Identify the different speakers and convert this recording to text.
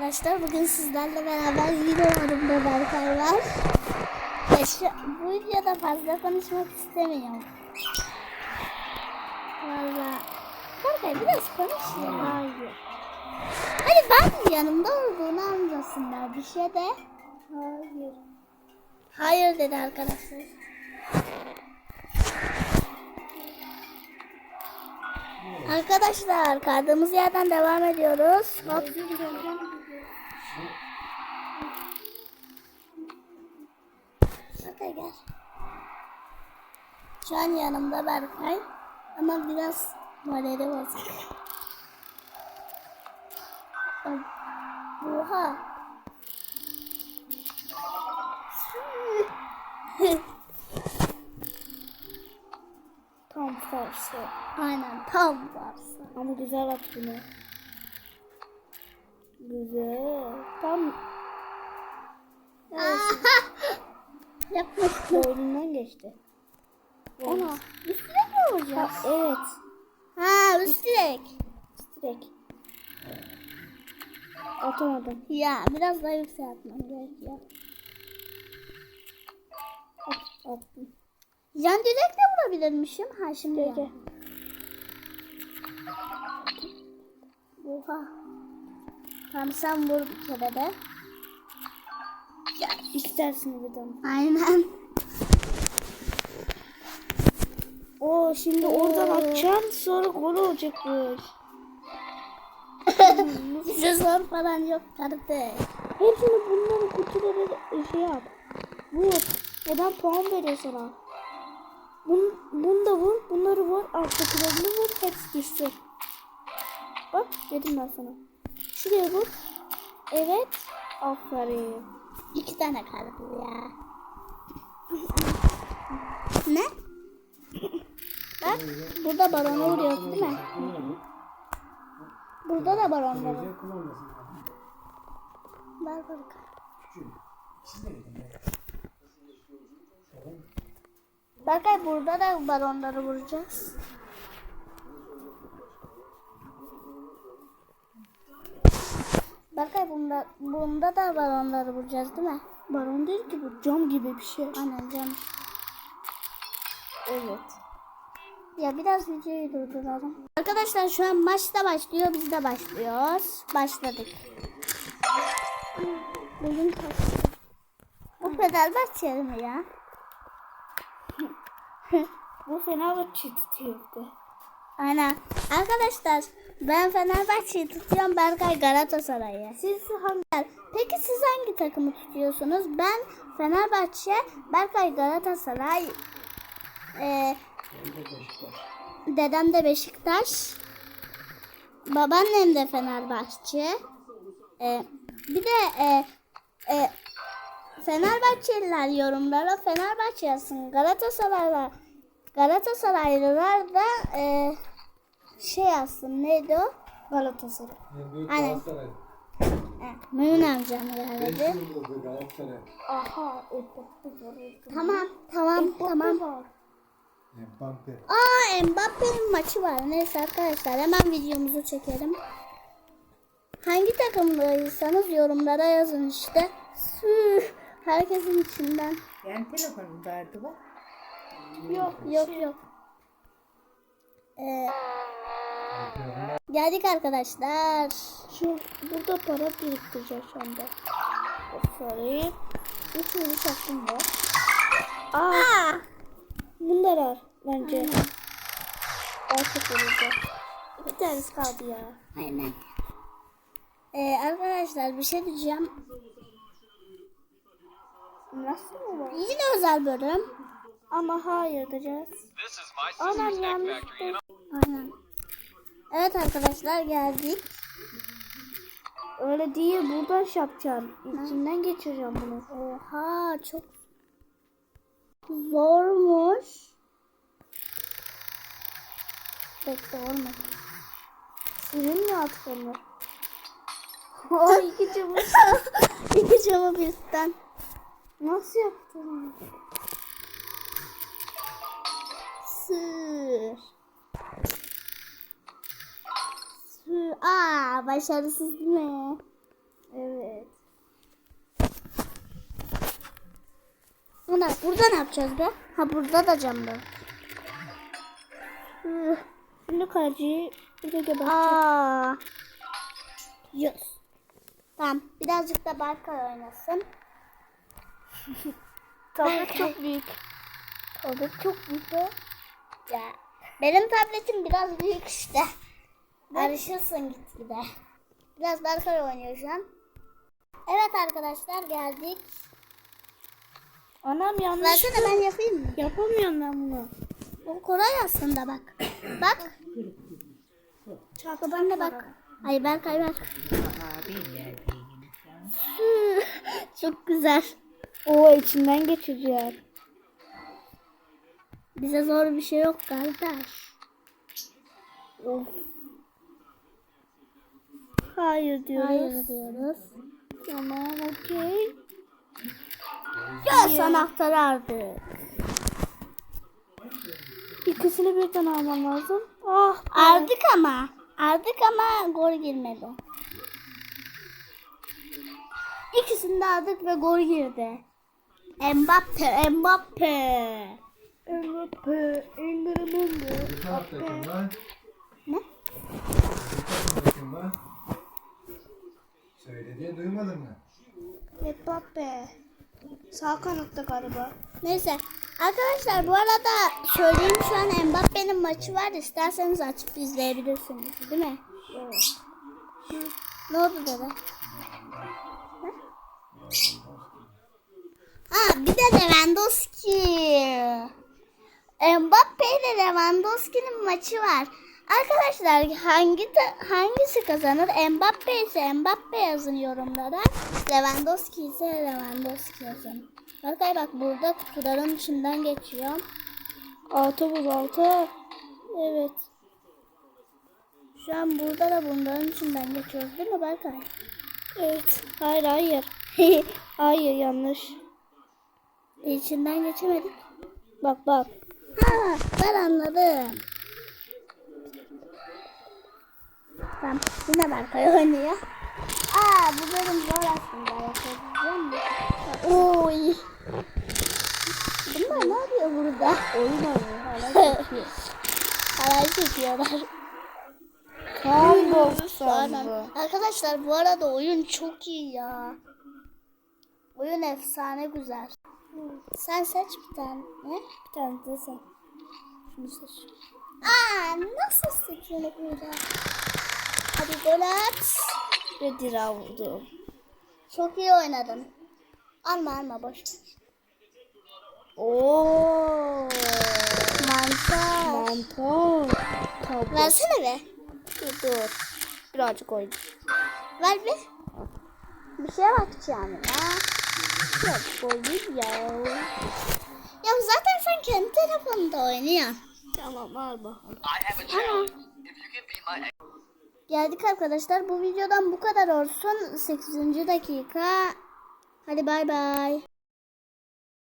Speaker 1: arkadaşlar. Bugün sizlerle beraber yine yanımda Berkay var. Ve şu, bu videoda fazla konuşmak istemiyorum. Valla. Berkay biraz konuş ya. Hayır. Hani ben yanımda olduğunu anlasınlar bir şey de. Hayır. Hayır dedi arkadaşlar. Arkadaşlar kaldığımız yerden devam ediyoruz. Hop. Berkay gel. Şu an yanımda Berkay. Ama biraz morali bozuk. Oha.
Speaker 2: Tam tersi.
Speaker 1: Aynen tam varsa.
Speaker 2: Ama güzel at bunu. Güzel. Tam
Speaker 1: Yapma.
Speaker 2: boynundan geçti.
Speaker 1: Ona. Üstüne mi
Speaker 2: Ha,
Speaker 1: vuracağız?
Speaker 2: evet.
Speaker 1: Ha üst direk.
Speaker 2: Direkt. Atamadım.
Speaker 1: Ya biraz daha yükseltmem gerekiyor.
Speaker 2: At, attım.
Speaker 1: Yan direkle vurabilirmişim. Ha şimdi ya. Oha. Tamam sen vur bir kere de.
Speaker 2: İstersin bir tane.
Speaker 1: Aynen.
Speaker 2: Oo şimdi oradan atacaksın sonra gol olacak bu.
Speaker 1: Bize zor falan yok kardeş.
Speaker 2: Hepsini bunların kutuları şey yap. Vur. Neden puan veriyor sana? Bun, bunu da vur. Bunları vur. Alttakilerini vur. Hepsi düşsün. Bak dedim ben sana. Şuraya vur. Evet. Aferin.
Speaker 1: İki tane kaldı ya. ne? Bak burada balona vuruyorsun değil mi? Burada da balon var. Ver bak. Berkay burada da balonları vuracağız. Berkay bunda, bunda da balonları vuracağız değil mi?
Speaker 2: Baron değil ki bu. Cam gibi bir şey.
Speaker 1: Aynen canım.
Speaker 2: Evet.
Speaker 1: Ya biraz videoyu durduralım. Arkadaşlar şu an maç da başlıyor. Biz de başlıyoruz. Başladık. Bugün kaçtı? Bu Fenerbahçe mi ya?
Speaker 2: Bu Fenerbahçe tutuyordu.
Speaker 1: Aynen. Arkadaşlar ben Fenerbahçe'yi tutuyorum. Berkay Galatasaray'ı. Siz hangi? Peki siz hangi takımı tutuyorsunuz? Ben Fenerbahçe, Berkay Galatasaray. Ee, dedem de Beşiktaş. Babaannem de Fenerbahçe. Ee, bir de e, e, Fenerbahçeliler yorumlara Fenerbahçe yazsın. Galatasaraylar Galatasaraylılar da e, şey yazsın. Neydi o?
Speaker 2: Galatasaray.
Speaker 1: Aynen. E, Mümin amcam geldi.
Speaker 2: Aha.
Speaker 1: Tamam, tamam, tamam.
Speaker 2: Var.
Speaker 3: Mbappe.
Speaker 1: Aa Mbappe'nin maçı var. Neyse arkadaşlar hemen videomuzu çekelim. Hangi takımdaysanız yorumlara yazın işte. Süh, herkesin içinden.
Speaker 4: Yani telefonu verdi bak.
Speaker 1: Yok yok yok. Ee, geldik arkadaşlar.
Speaker 2: Şu burada para biriktireceğiz şu anda. Aferin.
Speaker 1: Üç vuruş hakkım var.
Speaker 2: Aa. Bunlar var bence. Artık olacak. Bir tanesi kaldı ya.
Speaker 1: Aynen. Ee, arkadaşlar bir şey diyeceğim.
Speaker 2: Nasıl mı var?
Speaker 1: Yine özel bölüm.
Speaker 2: Ama hayır diyeceğiz. Aman yanlış.
Speaker 5: and
Speaker 1: Aynen. Evet arkadaşlar geldik.
Speaker 2: Öyle değil buradan şey yapacağım. İçinden geçireceğim bunu.
Speaker 1: Oha çok zormuş. Bekle olmadı.
Speaker 2: Senin mi atılır?
Speaker 1: Ay iki çabuk. iki çabuk üstten.
Speaker 2: Nasıl yaptın?
Speaker 1: Sır. Aa başarısız değil mi?
Speaker 2: Evet.
Speaker 1: Ana burada ne yapacağız be? Ha burada da cam var.
Speaker 2: Şimdi kaleciyi bir de geber.
Speaker 1: Aa. Yüz. Tamam birazcık da Berkay oynasın.
Speaker 2: Tablet çok büyük.
Speaker 1: Tablet çok büyük be. Ya. Benim tabletim biraz büyük işte. Karışırsın gitgide. Biraz Berkay oynuyor şu an. Evet arkadaşlar geldik.
Speaker 2: Anam yanlış.
Speaker 1: Versene ben yapayım mı?
Speaker 2: Yapamıyorum ben bunu.
Speaker 1: O kolay aslında bak. Bak. Çarpı ben de bak. Ay Berkay bak. Çok güzel.
Speaker 2: O içinden geçecek.
Speaker 1: Bize zor bir şey yok kardeş.
Speaker 2: Of. Hayır diyoruz.
Speaker 1: Hayır diyoruz.
Speaker 2: Tamam okey.
Speaker 1: Göz anahtarı aldık.
Speaker 2: İkisini birden almam lazım. Ah.
Speaker 1: Aldık ama. Aldık ama gol girmedi. İkisini de aldık ve gol girdi. Mbappe, Mbappe.
Speaker 2: Mbappe,
Speaker 3: var?
Speaker 1: Ne?
Speaker 3: Söylediğini duymadın mı?
Speaker 2: Mbappe. Sağ kanatta galiba.
Speaker 1: Neyse. Arkadaşlar bu arada söyleyeyim şu an Mbappe'nin maçı var. İsterseniz açıp izleyebilirsiniz. Değil mi? Ne oldu dede? Ha bir de Lewandowski. Mbappe ile Lewandowski'nin maçı var. Arkadaşlar hangi hangisi kazanır? Mbappe ise Mbappe yazın yorumlara. Lewandowski ise Lewandowski yazın. Berkay bak burada kutuların içinden geçiyor.
Speaker 2: Altı bul altı.
Speaker 1: Evet. Şu an burada da bunların içinden geçiyoruz değil mi Berkay?
Speaker 2: Evet. Hayır hayır. hayır yanlış.
Speaker 1: İçinden geçemedik.
Speaker 2: Bak bak.
Speaker 1: Ha ben anladım. Tamam yine Berkay oynuyor. Aa bu bölüm zor aslında yapabileceğim mi? Oy. Bunlar ne yapıyor burada?
Speaker 2: Oyun oynuyor.
Speaker 1: Halay çekiyorlar.
Speaker 2: Tam 90
Speaker 1: Aynen.
Speaker 2: bu.
Speaker 1: Arkadaşlar bu arada oyun çok iyi ya. Oyun efsane güzel. Sen seç bir tane. Ne?
Speaker 2: Bir tane de sen.
Speaker 1: Şunu seç. Aa nasıl seçiyorlar burada? Hadi gol at.
Speaker 2: Ve dira vurdu.
Speaker 1: Çok iyi oynadın. Alma alma boş.
Speaker 2: Oo.
Speaker 1: Mantar.
Speaker 2: Mantar. Tabii.
Speaker 1: Versene be.
Speaker 2: Dur dur. Birazcık oyun.
Speaker 1: Ver bir. Bir şeye bakacağım ya.
Speaker 2: Birazcık oyun ya.
Speaker 1: Ya zaten sen kendi telefonunda oynuyorsun.
Speaker 2: Tamam al bakalım.
Speaker 1: Ama Geldik arkadaşlar. Bu videodan bu kadar olsun. 8. dakika. Hadi bay bay.